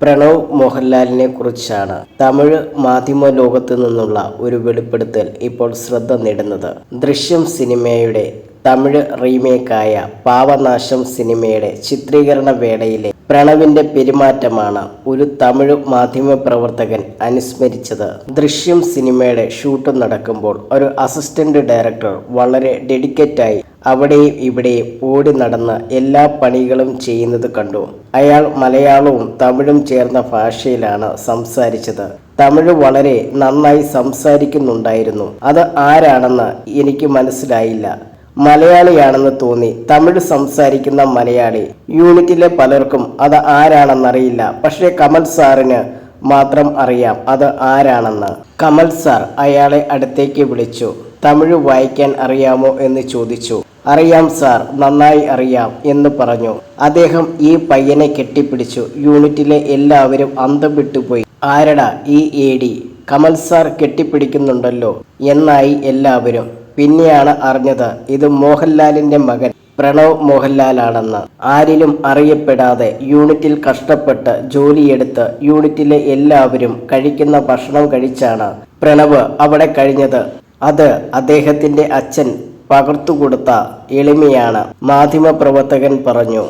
പ്രണവ് മോഹൻലാലിനെ കുറിച്ചാണ് തമിഴ് മാധ്യമ ലോകത്തു നിന്നുള്ള ഒരു വെളിപ്പെടുത്തൽ ഇപ്പോൾ ശ്രദ്ധ നേടുന്നത്. ദൃശ്യം സിനിമയുടെ തമിഴ് റീമേക്കായ പാവനാശം സിനിമയുടെ ചിത്രീകരണ വേളയിലെ പ്രണവിന്റെ പെരുമാറ്റമാണ് ഒരു തമിഴ് മാധ്യമ പ്രവർത്തകൻ അനുസ്മരിച്ചത്. ദൃശ്യം സിനിമയുടെ ഷൂട്ട് നടക്കുമ്പോൾ ഒരു അസിസ്റ്റന്റ് ഡയറക്ടർ വളരെ ഡെഡിക്കേറ്റായി അവിടെയും ഇവിടെയും ഓടി നടന്ന് എല്ലാ പണികളും ചെയ്യുന്നത് കണ്ടു. അയാൾ മലയാളവും തമിഴും ചേർന്ന ഭാഷയിലാണ് സംസാരിച്ചത്. തമിഴ് വളരെ നന്നായി സംസാരിക്കുന്നുണ്ടായിരുന്നു. അത് ആരാണെന്ന് എനിക്ക് മനസ്സിലായില്ല. മലയാളിയാണെന്ന് തോന്നി. തമിഴ് സംസാരിക്കുന്ന മലയാളി. യൂണിറ്റിലെ പലർക്കും അത് ആരാണെന്നറിയില്ല. പക്ഷേ കമൽ സാറിന് മാത്രം അറിയാം അത് ആരാണെന്ന്. കമൽ സാർ അയാളെ അടുത്തേക്ക് വിളിച്ചു. തമിഴ് വായിക്കാൻ അറിയാമോ എന്ന് ചോദിച്ചു. അറിയാം സാർ നന്നായി അറിയാം എന്ന് പറഞ്ഞു. അദ്ദേഹം ഈ പയ്യനെ കെട്ടിപ്പിടിച്ചു. യൂണിറ്റിലെ എല്ലാവരും അന്തം വിട്ടുപോയി ആരടാ ഈ എ ഡി? കമൽ സാർ കെട്ടിപ്പിടിക്കുന്നുണ്ടല്ലോ എന്നായി എല്ലാവരും. പിന്നെയാണ് അറിഞ്ഞത് ഇത് മോഹൻലാലിന്റെ മകൻ പ്രണവ് മോഹൻലാലാണെന്ന്. ആരിലും അറിയപ്പെടാതെ യൂണിറ്റിൽ കഷ്ടപ്പെട്ട് ജോലിയെടുത്ത് യൂണിറ്റിലെ എല്ലാവരും കഴിക്കുന്ന ഭക്ഷണം കഴിച്ചാണ് പ്രണവ് അവിടെ കഴിഞ്ഞത്. അത് അദ്ദേഹത്തിന്റെ അച്ഛൻ പകർത്തുകൊടുത്ത എളിമയാണ് മാധ്യമപ്രവർത്തകൻ പറഞ്ഞു.